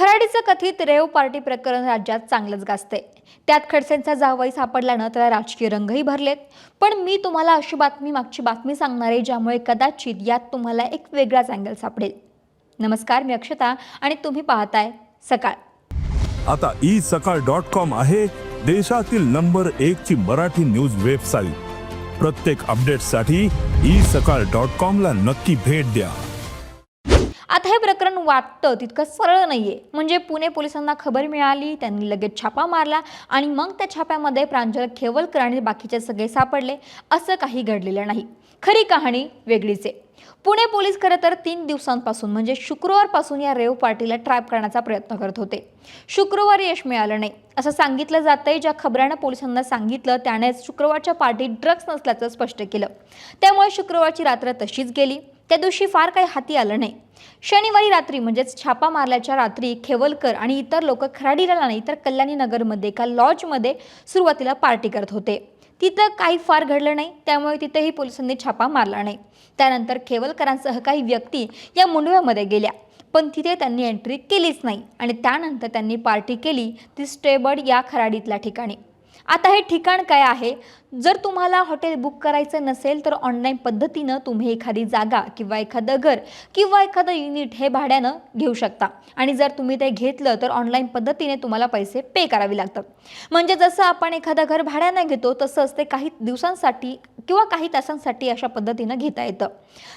खराडीचं कथित rave party प्रकरण राज्यात चांगलंच गाजते त्यात खडसेंचा जावई सापडल्यानं त्याला राजकीय रंगही भरलेत. पण मी तुम्हाला अशी बातमी मागची बातमी सांगणार आहे ज्यामुळे कदाचित यात तुम्हाला एक वेगळाच अँगल सापडेल. नमस्कार मी अक्षता आणि तुम्ही पाहताय सकाळ. आता ई सकाळ डॉट कॉम आहे देशातील नंबर एक ची मराठी न्यूज वेबसाईट. प्रत्येक अपडेटसाठी ई सकाळ डॉट कॉम ला नक्की भेट द्या. वाटतं तितकं सरळ नाहीये. म्हणजे पुणे पोलिसांना खबर मिळाली त्यांनी लगेच छापा मारला आणि मग त्या छाप्यामध्ये प्रांजल खेवलकर आणि बाकीचे सगळे सापडले. असं काही घडलेलं नाही. खरी कहाणी वेगळीच आहे. पुणे पोलीस खरं तर तीन दिवसांपासून म्हणजे शुक्रवारपासून या रेव पार्टीला ट्रॅप करण्याचा प्रयत्न करत होते. शुक्रवारी यश मिळालं नाही. असं सांगितलं जातंय ज्या खबरानं पोलिसांना सांगितलं त्यानेच शुक्रवारच्या पार्टीत ड्रग्ज नसल्याचं स्पष्ट केलं. त्यामुळे शुक्रवारची रात्र तशीच गेली. त्या दिवशी फार काही हाती आलं नाही. शनिवारी रात्री म्हणजेच छापा मारल्याच्या रात्री खेवलकर आणि इतर लोक खराडीला नाही तर कल्याणी नगरमध्ये एका लॉजमध्ये सुरुवातीला पार्टी करत होते. तिथं काही फार घडलं नाही त्यामुळे तिथेही पोलिसांनी छापा मारला नाही. त्यानंतर खेवलकरांसह काही व्यक्ती या मुंडव्यामध्ये गेल्या पण तिथे त्यांनी एंट्री केलीच नाही आणि त्यानंतर त्यांनी पार्टी केली ती स्टेबर्ड या खराडीतल्या ठिकाणी. आता हे ठिकाण काय आहे? जर तुम्हाला हॉटेल बुक करायचं नसेल तर ऑनलाईन पद्धतीनं तुम्ही एखादी जागा किंवा एखादं घर किंवा एखादं युनिट हे भाड्यानं घेऊ शकता. आणि जर तुम्ही ते घेतलं तर ऑनलाईन पद्धतीने तुम्हाला पैसे पे करावे लागतात. म्हणजे जसं आपण एखादं घर भाड्यानं घेतो तसंच ते काही दिवसांसाठी किंवा काही तासांसाठी अशा पद्धतीनं घेता येतं.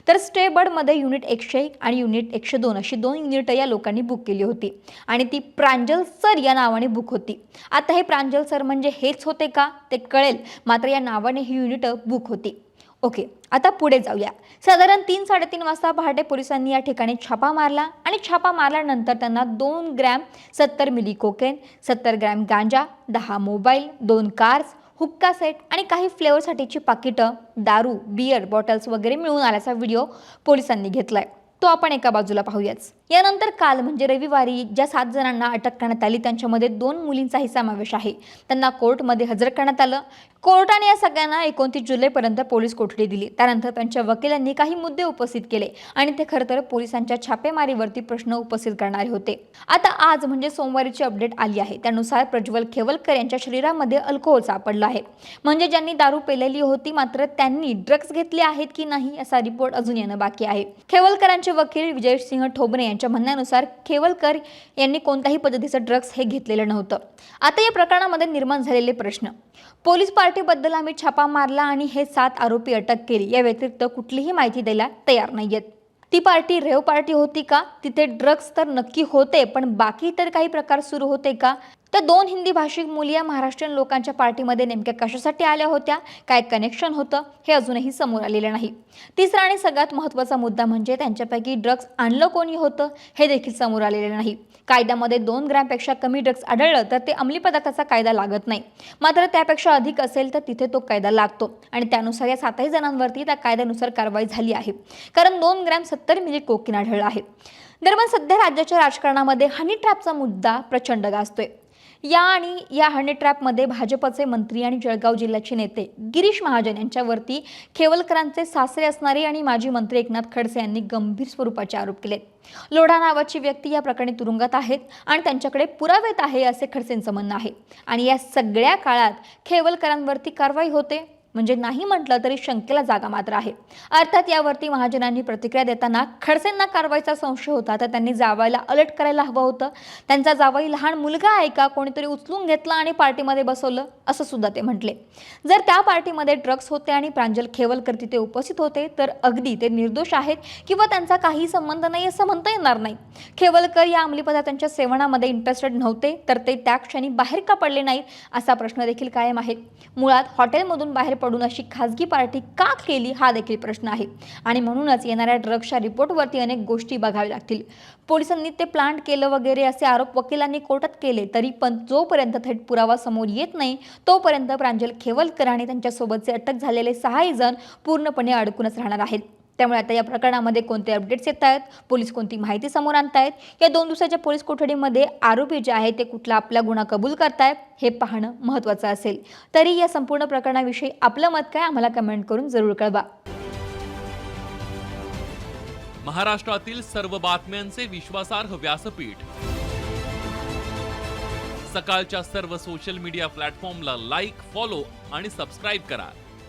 तर स्टेबडमध्ये युनिट एकशे एक आणि युनिट एकशे दोन अशी दोन युनिट या लोकांनी बुक केली होती. आणि ती प्रांजल सर या नावाने बुक होती. आता हे प्रांजल सर म्हणजे हेच होते का? ते कळेल. मात्र या नावाने ही युनिट बुक होती. ओके आता पुढे जाऊया. साधारण तीन साडेतीन वाजता पहाटे पोलिसांनी या ठिकाणी छापा मारला आणि छापा मारल्यानंतर त्यांना दोन ग्रॅम सत्तर मिली कोकेन सत्तर ग्रॅम गांजा दहा मोबाईल दोन कार्स हुक्का सेट आणि काही फ्लेवरसाठीची पाकिटं दारू बियर बॉटल्स वगैरे मिळून आल्याचा व्हिडिओ पोलिसांनी घेतलाय. तो आपण एका बाजूला पाहूयाच. यानंतर काल म्हणजे रविवारी ज्या सात जणांना अटक करण्यात आली त्यांच्यामध्ये दोन मुलींचाही समावेश आहे. त्यांना कोर्टमध्ये हजर करण्यात आलं. कोर्टाने या सगळ्यांना एकोणतीस जुलैपर्यंत पोलीस कोठडी दिली. त्यानंतर त्यांच्या वकिलांनी काही मुद्दे उपस्थित केले आणि ते खरं तर पोलिसांच्या छापेमारीवरती प्रश्न उपस्थित करणारे होते. आता आज म्हणजे सोमवारीची अपडेट आली आहे. त्यानुसार प्रज्वल खेवलकर यांच्या शरीरामध्ये अल्कोहोल सापडला आहे. म्हणजे ज्यांनी दारू पेलेली होती मात्र त्यांनी ड्रग्ज घेतले आहेत की नाही असा रिपोर्ट अजून येणं बाकी आहे. खेवलकरांचे वकील विजय सिंह ठोबरे यांच्या म्हणण्यानुसार खेवलकर यांनी कोणत्याही पद्धतीचं ड्रग्ज हे घेतलेलं नव्हतं. आता या प्रकरणामध्ये निर्माण झालेले प्रश्न. पोलीस पार्टीबद्दल आम्ही छापा मारला आणि हे सात आरोपी अटक केली. या व्यतिरिक्त कुठलीही माहिती द्यायला तयार नाहीयेत. ती पार्टी रेव पार्टी होती का? तिथे ड्रग्ज तर नक्की होते पण बाकी इतर काही प्रकार सुरू होते का? त्या दोन हिंदी भाषिक मुली या महाराष्ट्रीयन लोकांच्या पार्टीमध्ये नेमक्या कशासाठी आल्या होत्या? काय कनेक्शन होतं? हे अजूनही समोर आलेलं नाही. तिसरा आणि सगळ्यात महत्त्वाचा मुद्दा म्हणजे त्यांच्यापैकी ड्रग्ज आणलं कोणी होतं? हे देखील समोर आलेलं नाही. कायद्यामध्ये दोन ग्रॅमपेक्षा कमी ड्रग्ज आढळलं तर ते अंमली पदार्थाचा कायदा लागत नाही. मात्र त्यापेक्षा अधिक असेल तर तिथे तो कायदा लागतो. आणि त्यानुसार या सातही जणांवरती त्या कायद्यानुसार कारवाई झाली आहे. कारण दोन ग्रॅम सत्तर मिली कोकीन आढळलं आहे. दरम्यान सध्या राज्याच्या राजकारणामध्ये हनी ट्रॅपचा मुद्दा प्रचंड गाजतोय. या आणि या हनी ट्रॅपमध्ये भाजपचे मंत्री आणि जळगाव जिल्ह्याचे नेते गिरीश महाजन यांच्यावरती खेवलकरांचे सासरे असणारे आणि माजी मंत्री एकनाथ खडसे यांनी गंभीर स्वरूपाचे आरोप केले लोढा नावाची व्यक्ती या प्रकरणी तुरुंगात आहेत आणि त्यांच्याकडे पुरावेत आहे असे खडसेंचं म्हणणं आहे. आणि या सगळ्या काळात खेवलकरांवरती कारवाई होते? म्हणजे नाही म्हटलं तरी शंकेला जागा मात्र आहे. अर्थात यावरती महाजनांनी प्रतिक्रिया देताना खडसेंना कारवाईचा संशय होता तर त्यांनी जावायला अलर्ट करायला हवं होतं. त्यांचा जावाई लहान मुलगा आहे का? कोणीतरी उचलून घेतला आणि पार्टीमध्ये बसवलं असं सुद्धा ते म्हटले. जर त्या पार्टीमध्ये ड्रग्स होते आणि प्रांजल खेवलकर तिथे उपस्थित होते तर अगदी ते निर्दोष आहेत किंवा त्यांचा काही संबंध नाही असं म्हणता येणार नाही. खेवलकर या अंमली पदार्थांच्या सेवनामध्ये इंटरेस्टेड नव्हते तर ते त्या क्षणी बाहेर का पडले नाहीत असा प्रश्न देखील कायम आहे. मुळात हॉटेलमधून बाहेर पडून अशी खाजगी पार्टी का केली हा देखील प्रश्न आहे. आणि म्हणूनच येणाऱ्या ड्रग्सच्या रिपोर्टवरती अनेक गोष्टी बघाव्या लागतील. पोलिसांनी ते प्लांट केलं वगैरे असे आरोप वकिलांनी कोर्टात केले तरी पण जोपर्यंत थेट पुरावा समोर येत नाही तोपर्यंत प्रांजल खेवलकर आणि त्यांच्यासोबतचे अटक झालेले सहाही जण पूर्णपणे अडकूनच राहणार आहेत. त्यामुळे आता या प्रकरणामध्ये कोणते अपडेट्स येत आहेत पोलीस कोणती माहिती समोर आणतायत? या दोन दिवसाच्या पोलीस कोठडीमध्ये आरोपी जे आहे ते कुठला आपला गुन्हा कबूल करतायत हे पाहणं महत्त्वाचं असेल. तरी या संपूर्ण प्रकरणाविषयी आपलं मत काय? आम्हाला कमेंट करून जरूर कळवा. महाराष्ट्रातील सर्व बातम्यांचे विश्वासार्ह व्यासपीठ. सकाळच्या सर्व सोशल मीडिया प्लॅटफॉर्मला लाईक फॉलो आणि सबस्क्राईब करा.